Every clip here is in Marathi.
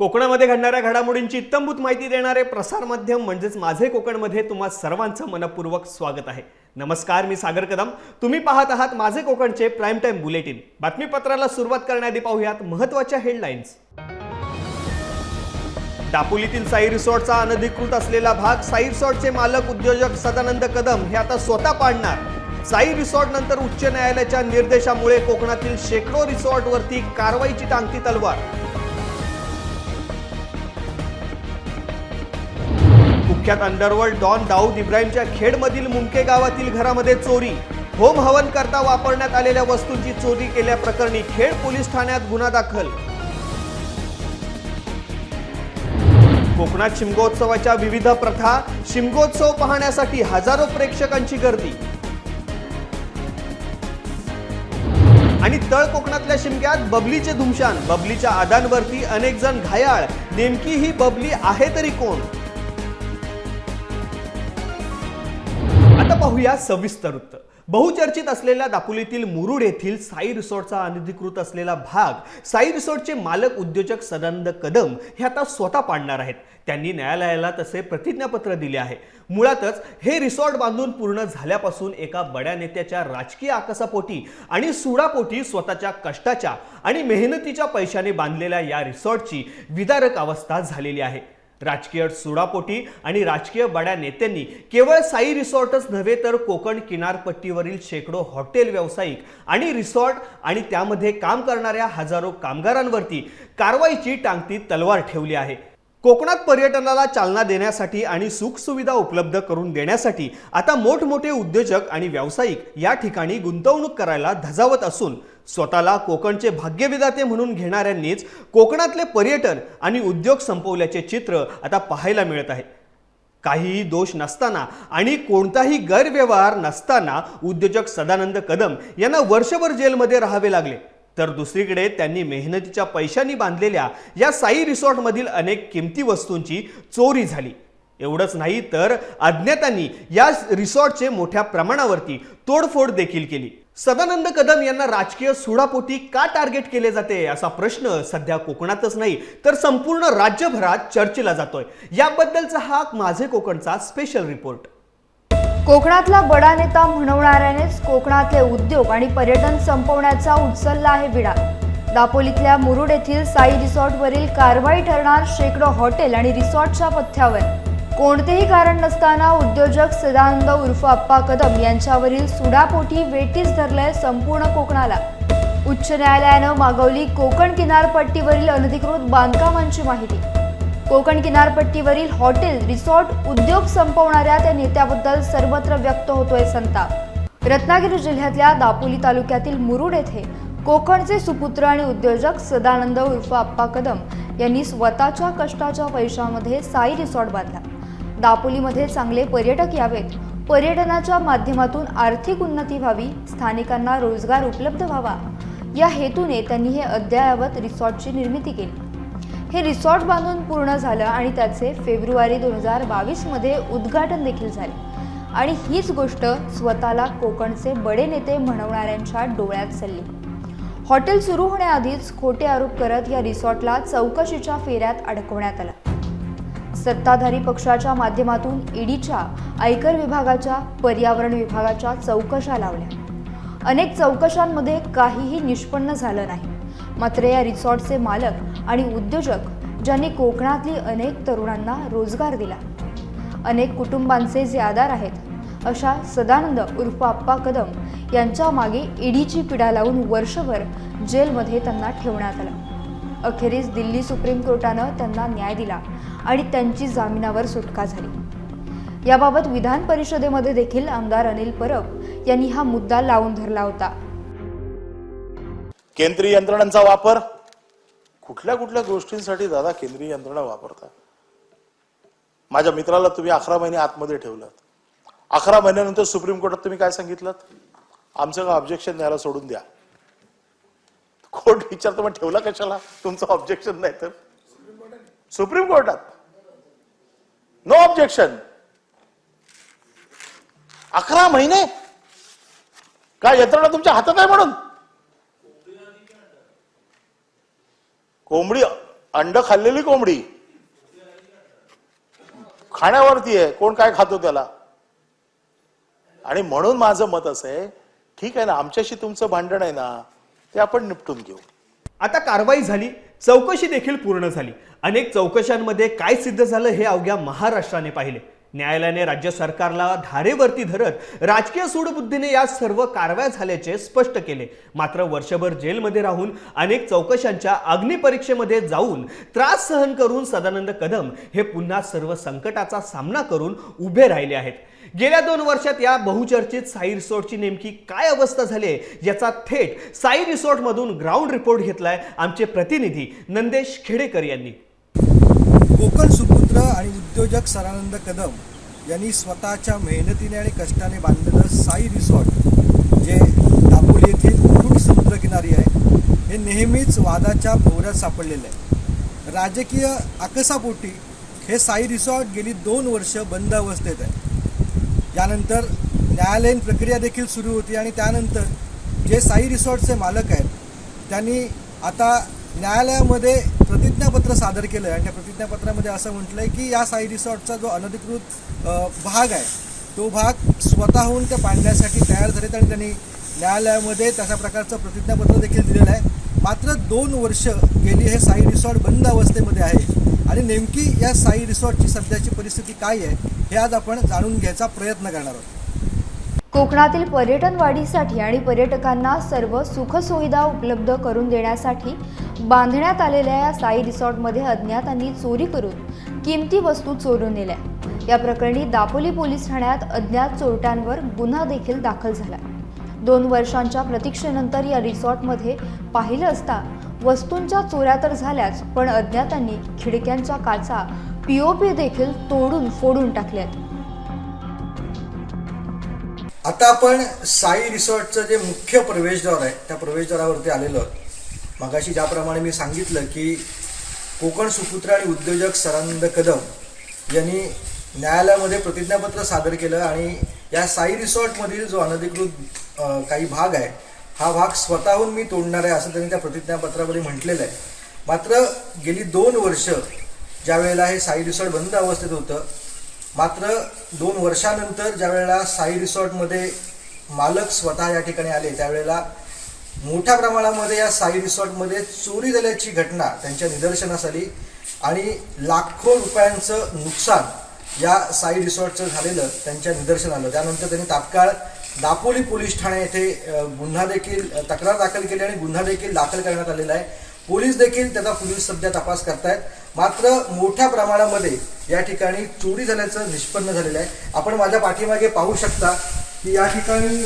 कोकणामध्ये घडणाऱ्या घडामोडींची इत्तमभूत माहिती देणारे प्रसार माध्यम म्हणजेच माझे कोकणमध्ये तुम्हा सर्वांचं मनपूर्वक स्वागत आहे. नमस्कार मी सागर कदम. तुम्ही पाहत आहात माझे कोकणचे प्राईम टाइम बुलेटिन. बातमीपत्राला सुरुवात करण्याआधी पाहूयात महत्त्वाच्या हेडलाईन्स दापोलीतील साई रिसॉर्टचा अनधिकृत असलेला भाग साई रिसॉर्टचे मालक उद्योजक सदानंद कदम हे आता स्वतः पाडणार. साई रिसॉर्ट नंतर उच्च न्यायालयाच्या निर्देशामुळे कोकणातील शेकडो रिसॉर्टवरती कारवाईची टांगती तलवार. कुख्यात अंडरवर्ल्ड डॉन दाऊद इब्राहिमच्या खेडमधील मुमके गावातील घरामध्ये चोरी. होम हवन करता वापरण्यात आलेल्या वस्तूंची चोरी केल्याप्रकरणी खेड पोलीस ठाण्यात गुन्हा दाखल. कोकणात शिमगोत्सवाच्या विविध प्रथा शिमगोत्सव पाहण्यासाठी हजारो प्रेक्षकांची गर्दी. आणि तळ कोकणातल्या शिमग्यात बबलीचे धुमशान बबलीच्या आदांवरती अनेक जण घायाळ. नेमकी ही बबली आहे तरी कोण? पाहूया सविस्तर वृत्त बहुचर्चित असलेल्या दापोलीतील मुरुड येथील साई रिसॉर्टचा अनधिकृत असलेला भाग साई रिसॉर्टचे मालक उद्योजक सदानंद कदम हे आता स्वतः पाडणार आहेत. त्यांनी न्यायालयाला तसे प्रतिज्ञापत्र दिले आहे. मुळातच हे रिसॉर्ट बांधून पूर्ण झाल्यापासून एका बड्या नेत्याच्या राजकीय आकसापोटी आणि सुडापोटी स्वतःच्या कष्टाच्या आणि मेहनतीच्या पैशाने बांधलेल्या या रिसॉर्टची विदारक अवस्था झालेली आहे. राजकीय सुडापोटी आणि राजकीय बड्या नेत्यांनी केवळ साई रिसॉर्टच नव्हे तर कोकण किनारपट्टीवरील शेकडो हॉटेल व्यावसायिक आणि रिसॉर्ट आणि त्यामध्ये काम करणाऱ्या हजारो कामगारांवरती कारवाईची टांगती तलवार ठेवली आहे. कोकणात पर्यटनाला चालना देण्यासाठी आणि सुखसुविधा उपलब्ध करून देण्यासाठी आता मोठमोठे उद्योजक आणि व्यावसायिक या ठिकाणी गुंतवणूक करायला धजावत असून स्वतःला कोकणचे भाग्यविदाते म्हणून घेणाऱ्यांनीच कोकणातले पर्यटन आणि उद्योग संपवल्याचे चित्र आता पाहायला मिळत आहे. काहीही दोष नसताना आणि कोणताही गैरव्यवहार नसताना उद्योजक सदानंद कदम यांना वर्षभर जेलमध्ये राहावे लागले. तर दुसरीकडे त्यांनी मेहनतीच्या पैशांनी बांधलेल्या या साई रिसॉर्टमधील अनेक किमती वस्तूंची चोरी झाली. एवढंच नाही तर अज्ञातांनी या रिसॉर्टचे मोठ्या प्रमाणावरती तोडफोड देखील केली. सदानंद कदम यांना राजकीय सुडापोटी का टार्गेट केले जाते असा प्रश्न सध्या कोकणातच नाही तर संपूर्ण राज्यभरात चर्चेला जातोय. याबद्दलचा हा माझे कोकणचा स्पेशल रिपोर्ट कोकणातला बडा नेता म्हणवणाऱ्यानेच कोकणातले उद्योग आणि पर्यटन संपवण्याचा उचलला आहे विडा. दापोलीतल्या मुरुड येथील साई रिसॉर्टवरील कारवाई ठरणार शेकडो हॉटेल आणि रिसॉर्टच्या पथ्यावर. कोणतेही कारण नसताना उद्योजक सदानंद उर्फ अप्पा कदम यांच्यावरील सुडापोटी वेटीस धरलंय संपूर्ण कोकणाला. उच्च न्यायालयानं मागवली कोकण किनारपट्टीवरील अनधिकृत बांधकामांची माहिती. कोकण किनारपट्टीवरील हॉटेल रिसॉर्ट उद्योग संपवणाऱ्या त्या नेत्याबद्दल सर्वत्र व्यक्त होतोय संताप. रत्नागिरी जिल्ह्यातल्या दापोली तालुक्यातील मुरुड येथे कोकणचे सुपुत्र आणि उद्योजक सदानंद उर्फ अप्पा कदम यांनी स्वतःच्या कष्टाच्या पैशामध्ये साई रिसॉर्ट बांधला. दापोलीमध्ये चांगले पर्यटक यावेत. पर्यटनाच्या माध्यमातून आर्थिक उन्नती व्हावी स्थानिकांना रोजगार उपलब्ध व्हावा. या हेतूने त्यांनी हे अद्ययावत रिसॉर्टची निर्मिती केली. हे रिसॉर्ट बांधून पूर्ण झालं आणि त्याचे फेब्रुवारी दोन हजार बावीसमध्ये उद्घाटन देखील झाले. आणि हीच गोष्ट स्वतःला कोकणचे बडे नेते म्हणवणाऱ्यांच्या डोळ्यात चालली हॉटेल सुरू होण्याआधीच खोटे आरोप करत या रिसॉर्टला चौकशीच्या फेऱ्यात अडकवण्यात आलं. सत्ताधारी पक्षाच्या माध्यमातून ईडीच्या आयकर विभागाच्या पर्यावरण विभागाच्या चौकशा लावल्या. अनेक चौकशांमध्ये काहीही निष्पन्न झालं नाही. मात्र या रिसॉर्टचे मालक आणि उद्योजक ज्यांनी कोकणातली अनेक तरुणांना रोजगार दिला. अनेक कुटुंबांचे जे आधार आहेत अशा सदानंद उर्फ आप्पा कदम यांच्या मागे ईडीची पिढा लावून वर्षभर जेलमध्ये त्यांना ठेवण्यात आलं. अखेरीस दिल्ली सुप्रीम कोर्टानं त्यांना न्याय दिला आणि त्यांची जामिनावर सुटका झाली. याबाबत विधान परिषदेमध्ये देखील आमदार अनिल परब यांनी हा मुद्दा लावून धरला होता. केंद्रीय यंत्रणांचा वापर? कुठल्या कुठल्या गोष्टींसाठी दादा केंद्रीय यंत्रणा वापरता माझ्या मित्राला तुम्ही अकरा महिने आतमध्ये ठेवलं अकरा महिन्यानंतर सुप्रीम कोर्टात तुम्ही काय सांगितलं? आमचं का ऑब्जेक्शन द्यायला सोडून द्या. कोर्ट विचारतो मग ठेवला कशाला? तुमचं ऑब्जेक्शन नाही तर? सुप्रीम कोर्टात. नो ऑब्जेक्शन अकरा महिने? काय यंत्रणा तुमच्या हातात आहे म्हणून? कोंबडी अंड खाल्लेली कोंबडी. खाण्यावरती आहे. कोण काय खातो त्याला? आणि म्हणून माझं मत असं आहे ठीक आहे ना आमच्याशी तुमचं भांडण आहे ना ते आपण निपटून घेऊ. आता कारवाई झाली चौकशी देखील पूर्ण झाली. अनेक चौकशांमध्ये काय सिद्ध झालं हे अवघ्या महाराष्ट्राने पाहिले. न्यायालयाने राज्य सरकारला धारेवरती धरत राजकीय सूडबुद्धीने या सर्व कारवाया झाल्याचे स्पष्ट केले. मात्र वर्षभर जेलमध्ये राहून अनेक चौकशांच्या अग्निपरीक्षेमध्ये जाऊन त्रास सहन करून सदानंद कदम हे पुन्हा सर्व संकटाचा सामना करून उभे राहिले आहेत. गेल्या दोन वर्षात या बहुचर्चित साई रिसॉर्टची नेमकी काय अवस्था झाली याचा थेट साई रिसॉर्टमधून ग्राउंड रिपोर्ट घेतलाय आमचे प्रतिनिधी नंदेश खेडेकर यांनी. कोकण सुपुत्र आणि उद्योजक सरानंद कदम यांनी स्वतःच्या मेहनतीने आणि कष्टाने बांधलेलं साई रिसॉर्ट जे दापोली येथील मुरुड समुद्रकिनारी आहे हे नेहमीच वादाच्या भोवऱ्यात सापडलेलं आहे. राजकीय आकसापोटी हे साई रिसॉर्ट गेली दोन वर्ष बंद अवस्थेत आहे. यानंतर न्यायालयीन प्रक्रिया देखील सुरू होती आणि त्यानंतर जे साई रिसॉर्टचे मालक आहेत त्यांनी आता न्यायालयामध्ये प्रतिज्ञापत्र सादर केलं आहे आणि त्या प्रतिज्ञापत्रामध्ये असं म्हटलं आहे की या साई रिसॉर्टचा जो अनधिकृत भाग आहे तो भाग स्वतःहून ते पाडण्यासाठी तयार झालेत आणि त्यांनी न्यायालयामध्ये तशा प्रकारचं प्रतिज्ञापत्र देखील दिलेलं आहे. मात्र दोन वर्ष गेली हे साई रिसॉर्ट बंद अवस्थेमध्ये आहे आणि नेमकी या साई रिसॉर्टची सध्याची परिस्थिती काय आहे हे आज आपण जाणून घ्यायचा प्रयत्न करणार आहोत. कोकणातील पर्यटन वाढीसाठी आणि पर्यटकांना सर्व सुखसुविधा उपलब्ध करून देण्यासाठी बांधण्यात आलेल्या या साई रिसॉर्टमध्ये अज्ञातांनी चोरी करून किमती वस्तू चोरून नेल्या. या प्रकरणी दापोली पोलीस ठाण्यात अज्ञात चोरट्यांवर गुन्हा देखील दाखल झाला. दोन वर्षांच्या प्रतीक्षेनंतर या रिसॉर्टमध्ये पाहिलं असता वस्तूंच्या चोऱ्या तर झाल्याच पण अज्ञातांनी खिडक्यांच्या काचा पी ओ पी देखील तोडून फोडून टाकल्यात. आता आपण साई रिसॉर्टचं जे मुख्य प्रवेशद्वार आहे त्या प्रवेशद्वारावरती आलेलो आहोत. मगाशी ज्याप्रमाणे मी सांगितलं की कोकण सुपुत्र आणि उद्योजक सरानंद कदम यांनी न्यायालयामध्ये प्रतिज्ञापत्र सादर केलं आणि या साई रिसॉर्टमधील जो अनधिकृत काही भाग आहे हा भाग स्वतःहून मी तोडणार आहे असं त्यांनी त्या प्रतिज्ञापत्रामध्ये म्हटलेलं आहे. मात्र गेली दोन वर्ष ज्या वेळेला हे साई रिसॉर्ट बंद अवस्थेत होतं मात्र दोन वर्षानंतर ज्या वेळेला साई रिसॉर्टमध्ये मालक स्वतः या ठिकाणी आले त्यावेळेला मोठ्या प्रमाणामध्ये या साई रिसॉर्टमध्ये चोरी झाल्याची घटना त्यांच्या निदर्शनास आली आणि लाखो रुपयांचं नुकसान या साई रिसॉर्टचं झालेलं त्यांच्या निदर्शन आलं. त्यानंतर त्यांनी तात्काळ दापोली पोलीस ठाणे येथे गुन्हा देखील तक्रार दाखल केली आणि गुन्हा देखील दाखल करण्यात आलेला आहे. पोलीस देखील त्याचा पोलीस सध्या तपास करतायत. मात्र मोठ्या प्रमाणामध्ये या ठिकाणी चोरी झाल्याचं निष्पन्न झालेलं आहे. आपण माझ्या पाठीमागे पाहू शकता की या ठिकाणी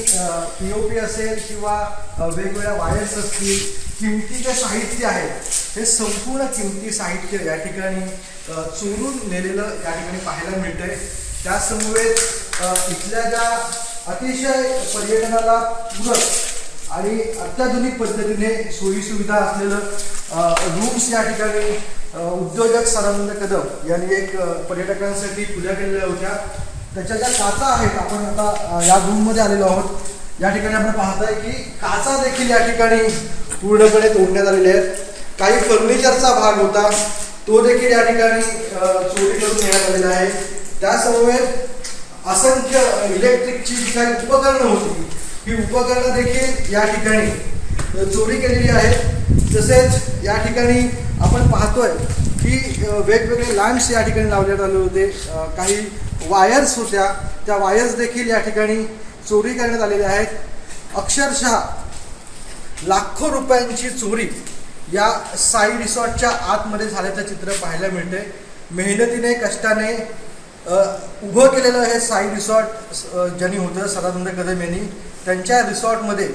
पीओपी असेल किंवा वेगवेगळ्या वायर्स असतील किमतीचे साहित्य आहे हे संपूर्ण किमती साहित्य या ठिकाणी चोरून नेलेलं या ठिकाणी पाहायला मिळतंय. त्यासमवेत इथल्या ज्या अतिशय पर्यटनाला पूरक आणि अत्याधुनिक पद्धतीने सोयीसुविधा असलेलं रूम्स या ठिकाणी उद्योजक सदानंद कदम यांनी एक पर्यटकांसाठी खुल्या केलेल्या होत्या. त्याच्या ज्या काचा आहेत आपण आता या रूममध्ये आलेलो आहोत. या ठिकाणी आपण पाहताय की काचा देखील या ठिकाणी पूर्णपणे तोडण्यात आलेले आहेत. काही फर्निचरचा भाग होता तो देखील या ठिकाणी चोरी करून नेण्यात आलेला आहे. त्यासमवेत असंख्य इलेक्ट्रिकची जी काही उपकरणं होती ही उपकरणं देखील या ठिकाणी चोरी केलेली आहेत. तसेच या ठिकाणी आपण पाहतोय की वेगवेगळे लॅम्प्स या ठिकाणी लावण्यात आले होते. काही वायर्स होत्या. त्या वायर्स देखील या ठिकाणी चोरी करण्यात आलेल्या आहेत. अक्षरशः लाखो रुपयांची चोरी या साई रिसॉर्टच्या आतमध्ये झाल्याचं चित्र पाहायला मिळते मेहनतीने कष्टाने उभं केलेलं हे साई रिसॉर्ट ज्यांनी होतं सदानंद कदम यांनी त्यांच्या रिसॉर्टमध्ये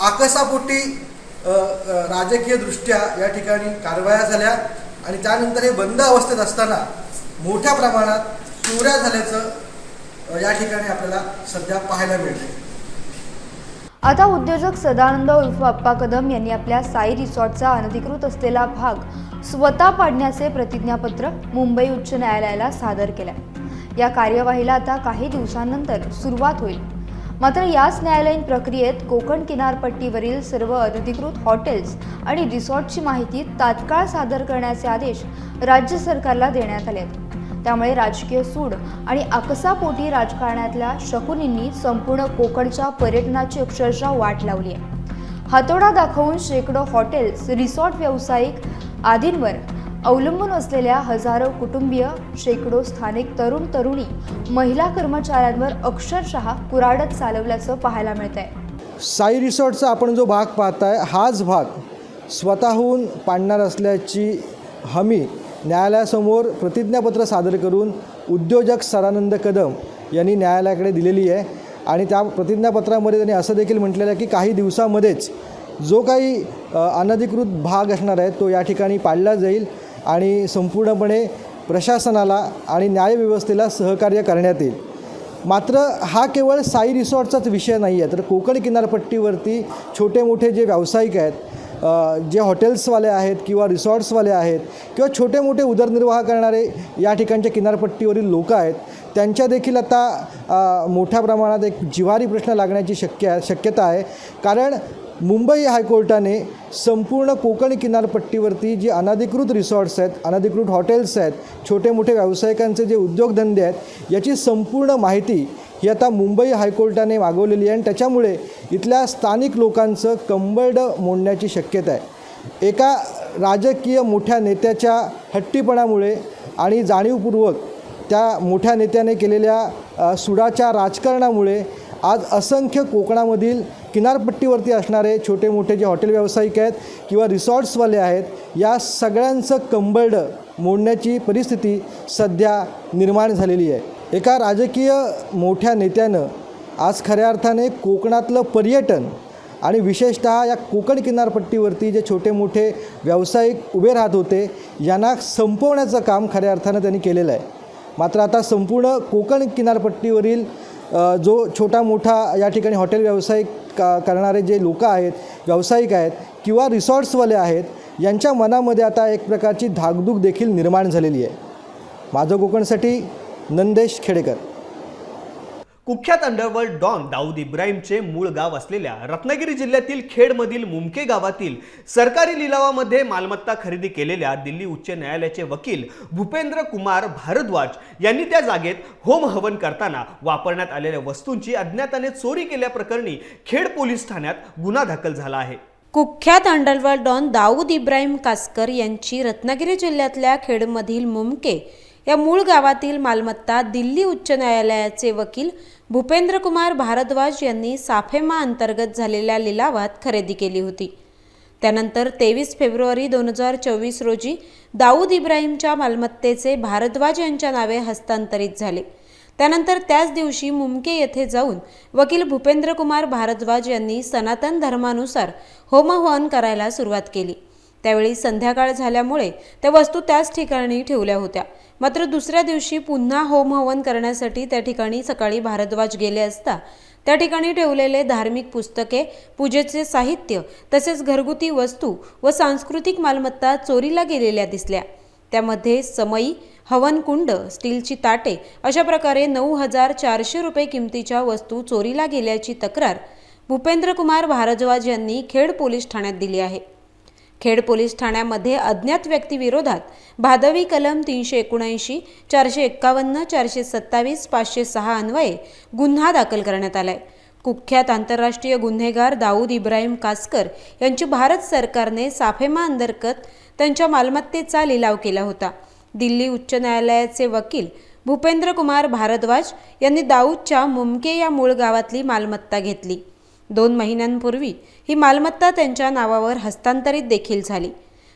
आकसापोटी राजकीयदृष्ट्या या ठिकाणी कारवाया झाल्या आणि त्यानंतर हे बंद अवस्थेत असताना मोठ्या प्रमाणात चोऱ्या झाल्याचं या ठिकाणी आपल्याला सध्या पाहायला मिळते आता उद्योजक सदानंद उर्फ अप्पा कदम यांनी आपल्या साई रिसॉर्टचा अनधिकृत असलेला भाग स्वतः पाडण्याचे प्रतिज्ञापत्र मुंबई उच्च न्यायालयाला सादर केलंय. या कार्यवाहीला आता काही दिवसांनंतर सुरुवात होईल. मात्र याच न्यायालयीन प्रक्रियेत कोकण किनारपट्टीवरील सर्व अनधिकृत हॉटेल्स आणि रिसॉर्टची माहिती तात्काळ सादर करण्याचे आदेश राज्य सरकारला देण्यात आले आहेत त्यामुळे राजकीय सूड आणि आकसापोटी राजकारणातल्या शकुनींनी संपूर्ण कोकणच्या पर्यटनाची अक्षरशः वाट लावली आहे हातोडा दाखवून शेकडो हॉटेल्स रिसॉर्ट व्यावसायिक आदींवर अवलंबून असलेल्या हजारो कुटुंबीय शेकडो स्थानिक तरुण तरुणी महिला कर्मचाऱ्यांवर अक्षरशः कुराडत चालवल्याचं पाहायला मिळत आहे साई रिसॉर्टचा आपण जो भाग पाहताय हाच भाग स्वतःहून पाडणार असल्याची हमी न्यायालयासमोर प्रतिज्ञापत्र सादर करून उद्योजक सदानंद कदम यांनी न्यायालयाकडे दिलेली आहे. आणि त्या प्रतिज्ञापत्रामध्ये त्यांनी असं देखील म्हटलेलं आहे की काही दिवसामध्येच जो काही अनधिकृत भाग असणार आहे तो या ठिकाणी पाळला जाईल आणि संपूर्णपणे प्रशासनाला आणि न्यायव्यवस्थेला सहकार्य करण्यात येईल. मात्र हा केवळ साई रिसॉर्टचाच विषय नाही आहे. तर कोकण किनारपट्टीवरती छोटे मोठे जे व्यावसायिक आहेत जे हॉटेल्सवाले आहेत किंवा रिसॉर्ट्सवाले आहेत किंवा छोटे मोठे उदरनिर्वाह करणारे या ठिकाणच्या किनारपट्टीवरील लोक आहेत त्यांच्या देखील आता मोठ्या प्रमाणात एक जिवारी प्रश्न लागण्याची शक्य शक्यता आहे. कारण मुंबई हायकोर्टाने संपूर्ण कोकण किनारपट्टीवरती जी अनधिकृत रिसॉर्ट्स आहेत अनधिकृत हॉटेल्स आहेत छोटे मोठे व्यावसायिकांचे जे उद्योगधंदे आहेत याची संपूर्ण माहिती ही आता मुंबई हायकोर्टाने मागवलेली आहे आणि त्याच्यामुळे इथल्या स्थानिक लोकांचं कंबरड मोडण्याची शक्यता आहे. एका राजकीय मोठ्या नेत्याच्या हट्टीपणामुळे आणि जाणीवपूर्वक त्या मोठ्या नेत्याने केलेल्या सुडाच्या राजकारणामुळे आज असंख्य कोकणामधील किनारपट्टीवरती असणारे छोटे मोठे जे हॉटेल व्यावसायिक आहेत किंवा रिसॉर्ट्सवाले आहेत या सगळ्यांचं कंबरडं मोडण्याची परिस्थिती सध्या निर्माण झालेली आहे. एका राजकीय मोठ्या नेत्यानं आज खऱ्या अर्थाने कोकणातलं पर्यटन आणि विशेषतः या कोकण किनारपट्टीवरती जे छोटे मोठे व्यावसायिक उभे राहत होते यांना संपवण्याचं काम खऱ्या अर्थानं त्यांनी केलेलं आहे. मात्र आता संपूर्ण कोकण किनारपट्टीवरील जो छोटा मोठा या ठिकाणी हॉटेल व्यावसायिक का करणारे जे लोक आहेत व्यावसायिक आहेत किंवा रिसॉर्ट्सवाले आहेत यांच्या मनामध्ये आता एक प्रकारची धाकधूक देखील निर्माण झालेली आहे. माझं कोकणसाठी नंदेश खेडेकर. कुख्यात अंडरवर्ल्ड डॉन दाऊद इब्राहिमचे मूळ गाव असलेल्या रत्नागिरी जिल्ह्यातील खेडमधील मुमके गावातील सरकारी लिलावामध्ये मालमत्ता खरेदी केलेल्या दिल्ली उच्च न्यायालयाचे वकील भूपेंद्र कुमार भारद्वाज यांनी त्या जागेत होम हवन करताना वापरण्यात आलेल्या वस्तूंची अज्ञाताने चोरी केल्याप्रकरणी खेड पोलीस ठाण्यात गुन्हा दाखल झाला आहे. कुख्यात अंडरवर्ल्ड डॉन दाऊद इब्राहिम कासकर यांची रत्नागिरी जिल्ह्यातल्या खेडमधील मुमके या मूळ गावातील मालमत्ता दिल्ली उच्च न्यायालयाचे वकील भूपेंद्र कुमार भारद्वाज यांनी साफेमा अंतर्गत झालेल्या लिलावात खरेदी केली होती. त्यानंतर तेवीस फेब्रुवारी दोन हजार चोवीस रोजी दाऊद इब्राहिमच्या मालमत्तेचे भारद्वाज यांच्या नावे हस्तांतरित झाले. त्यानंतर त्याच दिवशी मुमके येथे जाऊन वकील भूपेंद्रकुमार भारद्वाज यांनी सनातन धर्मानुसार होमहवन करायला सुरुवात केली. त्यावेळी संध्याकाळ झाल्यामुळे त्या वस्तू त्याच ठिकाणी ठेवल्या होत्या. मात्र दुसऱ्या दिवशी पुन्हा होमहवन करण्यासाठी त्या ठिकाणी सकाळी भारद्वाज गेले असता त्या ठिकाणी ठेवलेले धार्मिक पुस्तके पूजेचे साहित्य तसेच घरगुती वस्तू व सांस्कृतिक मालमत्ता चोरीला गेलेल्या दिसल्या. त्यामध्ये समई हवनकुंड स्टीलची ताटे अशा प्रकारे नऊ हजार चारशे रुपये किमतीच्या वस्तू चोरीला गेल्याची तक्रार भूपेंद्रकुमार भारद्वाज यांनी खेड पोलीस ठाण्यात दिली आहे. खेड पोलीस ठाण्यामध्ये अज्ञात व्यक्तीविरोधात भादवी कलम तीनशे एकोणऐंशी चारशे एक्कावन्न चारशे सत्तावीस पाचशे सहा अन्वये गुन्हा दाखल करण्यात आलाय. कुख्यात आंतरराष्ट्रीय गुन्हेगार दाऊद इब्राहिम कासकर यांची भारत सरकारने साफेमा अंतर्गत त्यांच्या मालमत्तेचा लिलाव केला होता. दिल्ली उच्च न्यायालयाचे वकील भूपेंद्र कुमार भारद्वाज यांनी दाऊदच्या मुमके या मूळ गावातली मालमत्ता घेतली. दोन महिन्यांपूर्वी ही मालमत्ता त्यांच्या नावावर हस्तांतरित देखील झाली.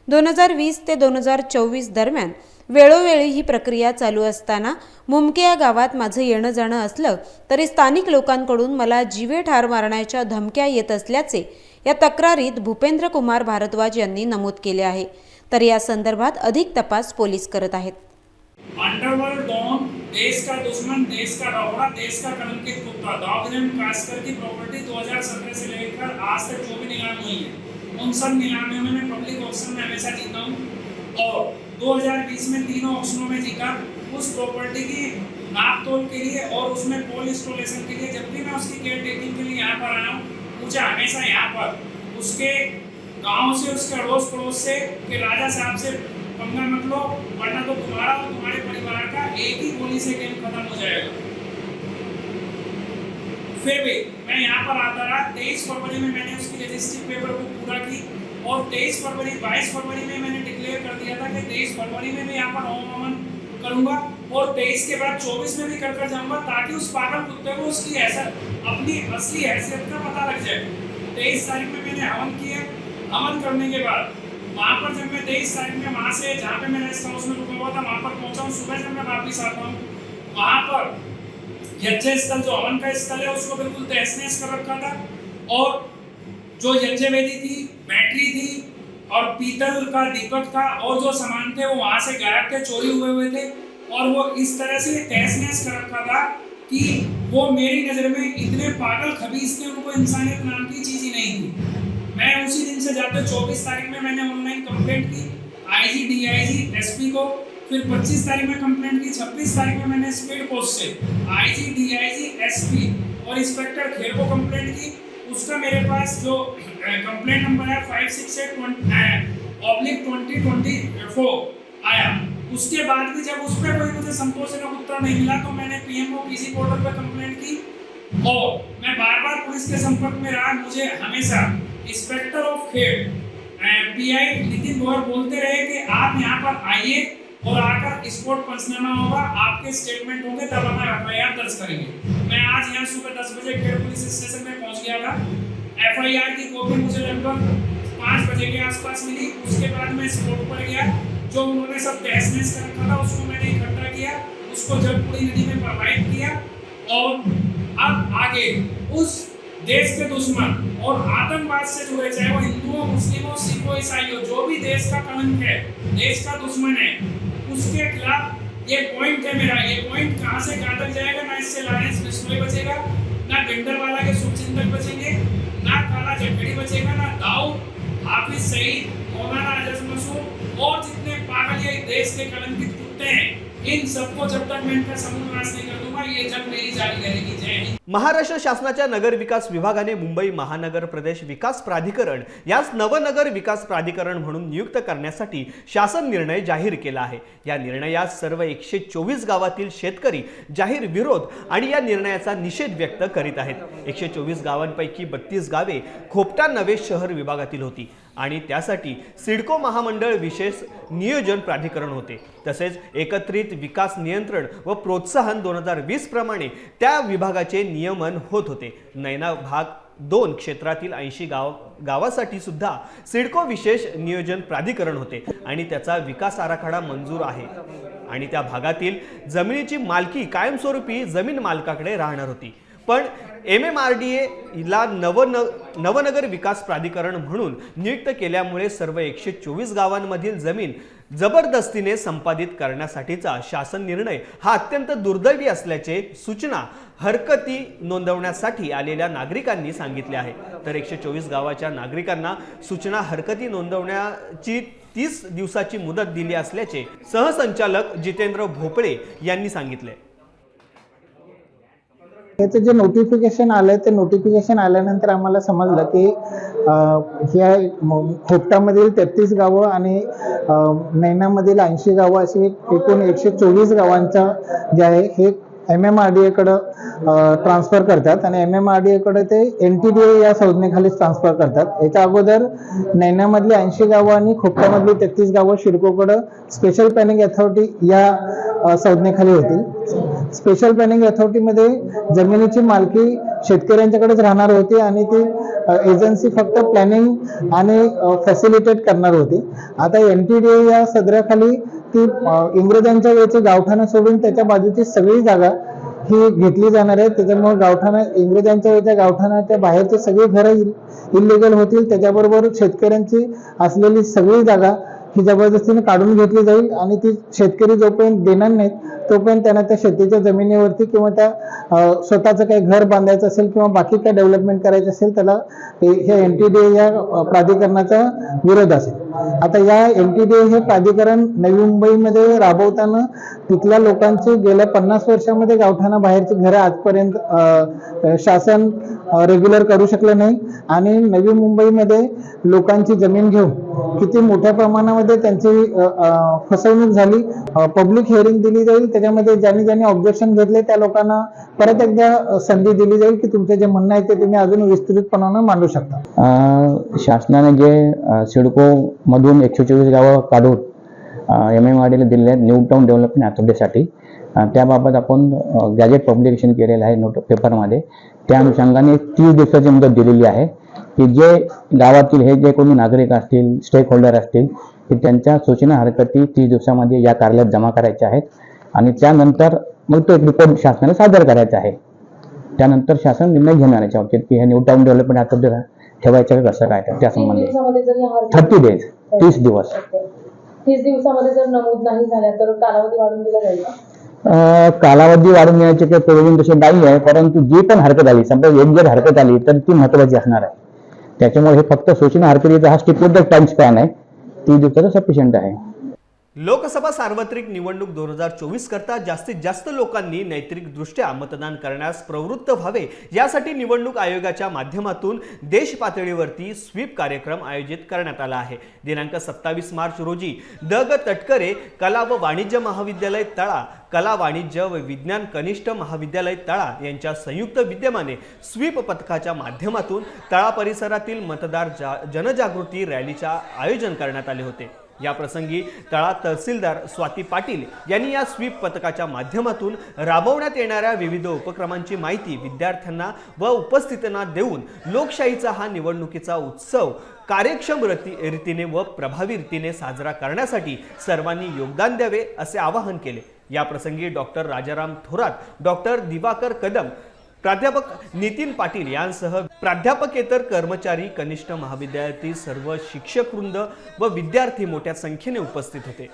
दोन हजार वीस ते दोन हजार चोवीस दरम्यान वेळोवेळी ही प्रक्रिया चालू असताना मुमके या गावात माझं येणं जाणं असलं तरी स्थानिक लोकांकडून मला जीवे ठार मारण्याच्या धमक्या येत असल्याचे या तक्रारीत भूपेंद्र कुमार भारद्वाज यांनी नमूद केले आहे. तर या संदर्भात अधिक तपास पोलीस करत आहेत. अंडरवर्ल्ड डॉन देश का दुश्मन, देश का डॉगड़ा देश का कलंकित कुत्ता। दाऊद कास्कर की प्रॉपर्टी 2017 से लेकर आज तक जो भी नीलाम हुई है, उन सब नीलामियों में मैं पब्लिक ऑप्शन में हमेशा जीता हूँ। और 2020 में तीनों ऑप्शनों में जीता। उस प्रॉपर्टी की नाप तोल के लिए और उसमें पोल इंस्टॉलेशन के लिए, जब भी मैं उसकी केयर टेकिंग के लिए यहाँ पर आया हूँ, मुझे हमेशा यहाँ पर उसके गाँव से, उसके अड़ोस पड़ोस से कि राजा साहब से पंगा मत लो, वरना तो तुम्हारा और तुम्हारे परिवार का एक ही गोली से गेम खत्म हो जाएगा। फिर भी मैं यहाँ पर आता रहा, तेईस फरवरी में मैंने उसकी रजिस्ट्री पेपर को पूरा की और तेईस फरवरी, बाईस फरवरी में मैंने डिक्लेयर कर दिया था कि तेईस फरवरी में मैं यहाँ पर होम अमन करूँगा और तेईस के बाद चौबीस में भी कर कर जाऊँगा ताकि उस पागल कुत्ते को उसकी ऐसा, अपनी असली हैसियत का पता लग जाए। तेईस तारीख में मैंने हवन किया हवन करने के बाद वहाँ पर जब तेईस तारीख में वहाँ से, जहाँ पे मैं रेस्ट हाउस में रुका हुआ था, वहाँ पर पहुँचा हूँ। सुबह जब मैं वापिस आता हूँ। वहाँ पर यज्ञ स्थल जो हवन का स्थल है, उसको बिल्कुल तहस नहस कर रखा था। और जो यज्ञ वेदी थी, बैटरी थी, और पीतल का दीपक था, और जो सामान थे, वो वहाँ से गायब थे, चोरी हुए हुए थे। और वो इस तरह से तहस नहस कर रखा था कि वो मेरी नज़र में इतने पागल खबीज थे, उनको इंसानियत नाम की चीज़ ही नहीं थी। मैं उसी दिन से जाते चौबीस तारीख में मैंने ऑनलाइन कंप्लेंट की। आईजी डीआईजी एसपी को। फिर 25 तारीख में कंप्लेंट की। 26 तारीख में मैंने स्पीड पोस्ट से आईजी डीआईजी एसपी और इंस्पेक्टर खेर को कंप्लेंट की। उसका मेरे पास जो कंप्लेंट नंबर है five six eight oblique twenty twenty four आया। उसके बाद भी जब उस पर कोई मुझे संतोषजनक उत्तर नहीं मिला तो मैंने पीएमओ पीसी पोर्टल पर कंप्लेंट की। और मैं बार बार पुलिस के संपर्क में रहा। मुझे हमेशा inspector of Khed PI Nitin Goyar बोलते रहे कि आप यहाँ पर आइए और आकर स्पोर्ट पंचनामा होगा, आपके स्टेटमेंट होंगे, तब हम एफ़ आई आर दर्ज करेंगे। मैं आज यहाँ सुबह दस बजे खेड़ पुलिस स्टेशन में पहुँच गया था। एफ़ आई आर की कॉपी मुझे लगभग पाँच बजे के आसपास मिली। उसके बाद मैं स्पोर्ट पर गया। जो उन्होंने सब तहस नहस कर रखा था, उसको मैंने इकट्ठा किया। उसको जलपुरी नदी में प्रवाहित किया और अब आगे उस देश के दुश्मन और आतंकवाद से जुड़े, चाहे वो हिंदुओं, मुस्लिमों, सिखों, ईसाइयों, जो भी देश का कलंक है, देश का दुश्मन है, उसके खिलाफ ये पॉइंट है मेरा। ये पॉइंट कहाँ से, कहाँ तक जाएगा? ना इससे लॉरेंस बिश्नोई बचेगा, ना भिंडरवाला के शुभचिंतक बचेंगे, ना काला जखड़ी बचेगा, ना दाऊद हाफिज सईद मौलाना अजज मसूद और जितने पागल ये देश के कलंकित कुत्ते हैं इन सबको जब तक मैं इनका नहीं कर दूंगा ये जब मेरी जारी रहेगी। जय हिंद। महाराष्ट्र शासनाच्या नगर विकास विभागाने मुंबई महानगर प्रदेश विकास प्राधिकरण यास नवनगर विकास प्राधिकरण म्हणून नियुक्त करण्यासाठी शासन निर्णय जाहीर केला आहे. या निर्णयास सर्व एकशे चोवीस गावातील शेतकरी जाहीर विरोध आणि या निर्णयाचा निषेध व्यक्त करीत आहेत. एकशे चोवीस गावांपैकी बत्तीस गावे खोपटा नवे शहर विभागातील होती. आणि त्यासाठी सिडको महामंडळ विशेष नियोजन प्राधिकरण होते. तसेच एकत्रित विकास नियंत्रण व प्रोत्साहन दोन हजार वीस प्रमाणे त्या विभागाचे नियमन होत होते. नैना भाग दोन क्षेत्रातील ऐंशी गाव गावासाठी सुद्धा सिडको विशेष नियोजन प्राधिकरण होते आणि त्याचा विकास आराखडा मंजूर आहे. आणि त्या भागातील जमिनीची मालकी कायमस्वरूपी जमीन मालकाकडे राहणार होती. पण एम एम आर डी एला नवन नवनगर विकास प्राधिकरण म्हणून नियुक्त केल्यामुळे सर्व एकशे चोवीस गावांमधील जमीन जबरदस्तीने संपादित करण्यासाठीचा शासन निर्णय हा अत्यंत दुर्दैवी असल्याचे सूचना हरकती नोंदवण्यासाठी आलेल्या नागरिकांनी सांगितले आहे. तर एकशे चोवीस गावाच्या नागरिकांना सूचना हरकती नोंदवण्याची तीस दिवसाची मुदत दिली असल्याचे सहसंचालक जितेंद्र भोपळे यांनी सांगितले. याचं जे नोटिफिकेशन आलंय ते नोटिफिकेशन आल्यानंतर आम्हाला समजलं की ह्या खोपटामधील तेहतीस गावं आणि नैनामधील ऐंशी गावं अशी एकूण एकशे चोवीस गावांचा जे आहे हे एम एम आर डी एकडं ट्रान्सफर करतात. आणि एम एम आर डी एकडे ते एन टी डी ए या संज्ञेखाली ट्रान्सफर करतात. याच्या अगोदर नैनामधली ऐंशी गावं आणि खोपटामधली तेहतीस गावं शिडकोकडं स्पेशल प्लॅनिंग अथॉरिटी या संज्ञेखाली होती. स्पेशल प्लॅनिंग अथॉरिटीमध्ये जमिनीची मालकी शेतकऱ्यांच्याकडेच राहणार होती आणि ती एजन्सी फक्त प्लॅनिंग आणि फॅसिलिटेट करणार होती. आता एन टी डी या सदराखाली ती इंग्रजांच्या वेळेचे गावठाणं सोडून त्याच्या बाजूची सगळी जागा ही घेतली जाणार आहे. त्याच्यामुळे गावठाणं इंग्रजांच्या वेळच्या गावठाणाच्या बाहेरची सगळी घरं इलिगल होतील. त्याच्याबरोबर शेतकऱ्यांची असलेली सगळी जागा ही जबरदस्तीने काढून घेतली जाईल आणि ती शेतकरी जोपर्यंत देणार नाहीत तोपर्यंत त्यांना त्या शेतीच्या जमिनीवरती किंवा त्या स्वतःचं काही घर बांधायचं असेल किंवा बाकी काही डेव्हलपमेंट करायचं असेल त्याला हे एन टी डी या प्राधिकरणाचा विरोध असेल. आता या एम टी बी हे प्राधिकरण नवी मुंबईमध्ये राबवताना तिथल्या लोकांची गेल्या पन्नास वर्षामध्ये गावठाणा बाहेरची घरं आजपर्यंत शासन रेग्युलर करू शकलं नाही. आणि नवी मुंबईमध्ये लोकांची जमीन घेऊन किती मोठ्या प्रमाणामध्ये त्यांची फसवणूक झाली पब्लिक हिअरिंग दिली जाईल त्याच्यामध्ये ज्यांनी ज्यांनी ऑब्जेक्शन घेतले त्या लोकांना परत एकदा संधी दिली जाईल की तुमचं जे म्हणणं आहे ते तुम्ही अजून विस्तृतपणानं मांडू शकता. शासनाने जे सिडको मधून एकशे चोवीस गावं काढून एम एम आर डीला दिलेले आहेत. न्यू टाऊन डेव्हलपमेंट अथॉरिटीसाठी त्याबाबत आपण गॅजेट पब्लिकेशन केलेलं आहे नोट पेपरमध्ये. त्या अनुषंगाने तीस दिवसाची मुदत दिलेली आहे की जे गावातील हे जे कोणी नागरिक असतील स्टेक होल्डर असतील की त्यांच्या सूचना हरकती तीस दिवसामध्ये या कार्यालयात जमा करायच्या आहेत. आणि त्यानंतर मग तो एक रिपोर्ट शासनाला सादर करायचा आहे. त्यानंतर शासन निर्णय घेणार याच्या बाबतीत की हे न्यू टाऊन डेव्हलपमेंट अथॉरिटी ठेवायचं कसं काय? त्या संबंधी दिवसामध्ये जर या हरकती- थर्टी डेज तीस दिवस. तीस दिवसामध्ये जर नमूद नाही झाल्या तर कालावधी वाढून दिला जाईल का? अं, कालावधी वाढून देण्याचे काही प्रोव्हिजन तसे नाही आहे परंतु जी पण हरकत आली समजा एक जर हरकत आली तर ती महत्वाची असणार आहे. त्याच्यामुळे हे फक्त सूचना हरकतीचा हा स्टिप्युलेटेड टाइम स्पॅन आहे. तीस दिवसाचा सफिशियंट आहे. लोकसभा सार्वत्रिक निवडणूक दोन हजार चोवीस करता जास्तीत जास्त लोकांनी नैतिकदृष्ट्या मतदान करण्यास प्रवृत्त व्हावे. यासाठी निवडणूक आयोगाच्या माध्यमातून देश पातळीवरती स्वीप कार्यक्रम आयोजित करण्यात आला आहे. दिनांक सत्तावीस मार्च रोजी द ग तटकरे कला व वाणिज्य महाविद्यालय तळा कला वाणिज्य व विज्ञान कनिष्ठ महाविद्यालय तळा यांच्या संयुक्त विद्यमाने स्वीप पथकाच्या माध्यमातून तळा परिसरातील मतदार जा जनजागृती रॅलीच्या आयोजन करण्यात आले होते. या प्रसंगी तळा तहसीलदार स्वाती पाटील यांनी या स्वीप पथकाच्या माध्यमातून राबवण्यात येणाऱ्या विविध उपक्रमांची माहिती विद्यार्थ्यांना व उपस्थितांना देऊन लोकशाहीचा हा निवडणुकीचा उत्सव कार्यक्षम रती रीतीने व प्रभावी रीतीने साजरा करण्यासाठी सर्वांनी योगदान द्यावे असे आवाहन केले. या प्रसंगी डॉक्टर राजाराम थोरात डॉक्टर दिवाकर कदम प्राध्यापक नितीन पाटील यांसह प्राध्यापकेतर कर्मचारी कनिष्ठ महाविद्यालयातील सर्व शिक्षक वृंद व विद्यार्थी मोठ्या संख्येने उपस्थित होते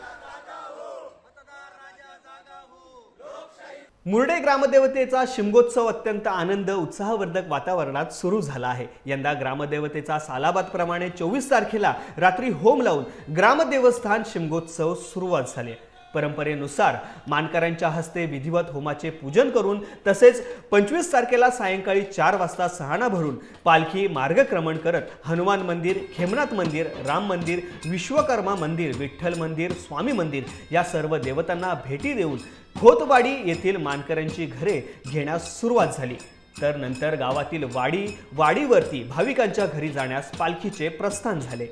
मुरडे ग्रामदेवतेचा शिमगोत्सव अत्यंत आनंद उत्साहवर्धक वातावरणात सुरू झाला आहे यंदा ग्रामदेवतेचा सालाबादप्रमाणे चोवीस तारखेला रात्री होम लावून ग्रामदेवस्थान शिमगोत्सव सुरुवात झाली आहे. परंपरेनुसार मानकऱ्यांच्या हस्ते विधिवत होमाचे पूजन करून तसेच पंचवीस तारखेला सायंकाळी चार वाजता सहाणा भरून पालखी मार्गक्रमण करत हनुमान मंदिर खेमनाथ मंदिर राम मंदिर विश्वकर्मा मंदिर विठ्ठल मंदिर स्वामी मंदिर या सर्व देवतांना भेटी देऊन खोतवाडी येथील मानकऱ्यांची घरे घेण्यास सुरुवात झाली. तर नंतर गावातील वाडी वाडीवरती भाविकांच्या घरी जाण्यास पालखीचे प्रस्थान झाले.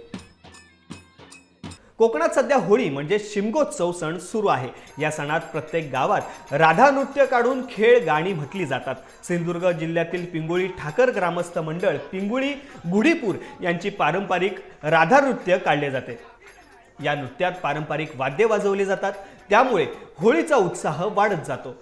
कोकणात सध्या होळी म्हणजे शिमगोत्सव सण सुरू आहे. या सणात प्रत्येक गावात राधा नृत्य काढून खेळ गाणी म्हटली जातात. सिंधुदुर्ग जिल्ह्यातील पिंगुळी ठाकर ग्रामस्थ मंडळ पिंगुळी गुढीपूर यांची पारंपरिक राधा नृत्य काढले जाते. या नृत्यात पारंपरिक वाद्य वाजवले जातात. त्यामुळे होळीचा उत्साह वाढत जातो.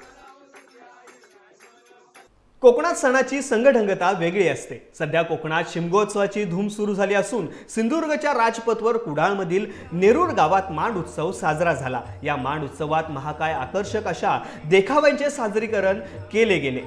कोकणात सणाची संघढंगता वेगळी असते. सध्या कोकणात शिमगोत्सवाची धूम सुरू झाली असून सिंधुदुर्गच्या राजपथवर कुडाळमधील नेरूर गावात मांड उत्सव साजरा झाला. या मांड उत्सवात महाकाय आकर्षक अशा देखाव्यांचे सादरीकरण केले गेले.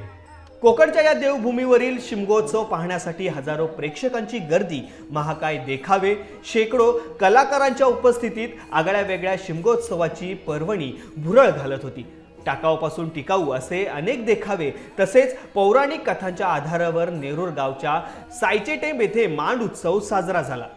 कोकणच्या या देवभूमीवरील शिमगोत्सव पाहण्यासाठी हजारो प्रेक्षकांची गर्दी. महाकाय देखावे शेकडो कलाकारांच्या उपस्थितीत आगळ्या वेगळ्या शिमगोत्सवाची पर्वणी भुरळ घालत होती. टाकाऊपासून टिकाऊ असे अनेक देखावे. तसेच पौराणिक कथांच्या आधारावर नेरूर गावच्या सायचेटेंब येथे मांड उत्सव साजरा झाला.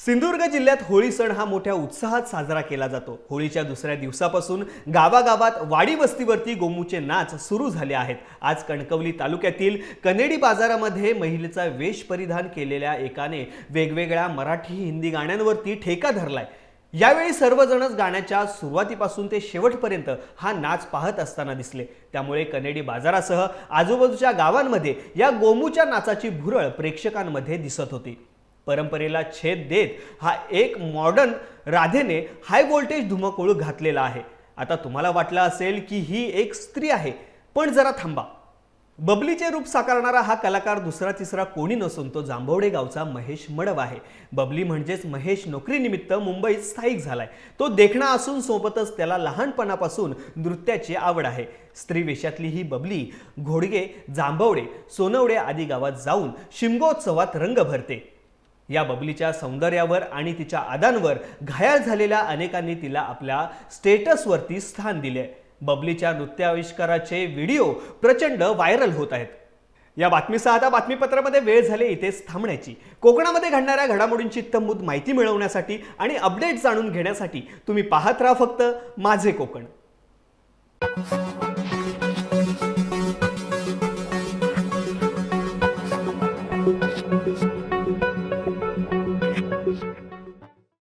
सिंधुदुर्ग जिल्ह्यात होळी सण हा मोठ्या उत्साहात साजरा केला जातो. होळीच्या दुसऱ्या दिवसापासून गावागावात वाडी वस्तीवरती गोमूचे नाच सुरू झाले आहेत. आज कणकवली तालुक्यातील कनेडी बाजारामध्ये महिलेचा वेश परिधान केलेल्या एकाने वेगवेगळ्या मराठी हिंदी गाण्यांवरती ठेका धरलाय. यावेळी सर्वजणच गाण्याच्या सुरुवातीपासून ते शेवटपर्यंत हा नाच पाहत असताना दिसले. त्यामुळे कनेडी बाजारासह आजूबाजूच्या गावांमध्ये या गोमूच्या नाचाची भुरळ प्रेक्षकांमध्ये दिसत होती. परंपरेला छेद देत हा एक मॉडर्न राधेने हाय व्होल्टेज धुमकोळ घातलेला आहे. आता तुम्हाला वाटलं असेल की ही एक स्त्री आहे पण जरा थांबा. बबलीचे रूप साकारणारा हा कलाकार दुसरा तिसरा कोणी नसून तो जांभवडे गावचा महेश मडव आहे. बबली म्हणजेच महेश नोकरीनिमित्त मुंबईत स्थायिक झालाय. तो देखणा असून सोबतच त्याला लहानपणापासून नृत्याची आवड आहे. स्त्री वेशातली ही बबली घोडगे जांभवडे सोनवडे आदी गावात जाऊन शिमगोत्सवात रंग भरते. या बबलीच्या सौंदर्यावर आणि तिच्या आदांवर घायाळ झालेल्या अनेकांनी तिला आपल्या स्टेटसवरती स्थान दिले बबलीच्या नृत्याविष्काराचे व्हिडिओ प्रचंड व्हायरल होत आहेत. या बातमीसह आता बातमीपत्रामध्ये वेळ झाली इथेच थांबण्याची. कोकणामध्ये घडणाऱ्या घडामोडींची तंबूत माहिती मिळवण्यासाठी आणि अपडेट जाणून घेण्यासाठी तुम्ही पाहत राहा फक्त माझे कोकण.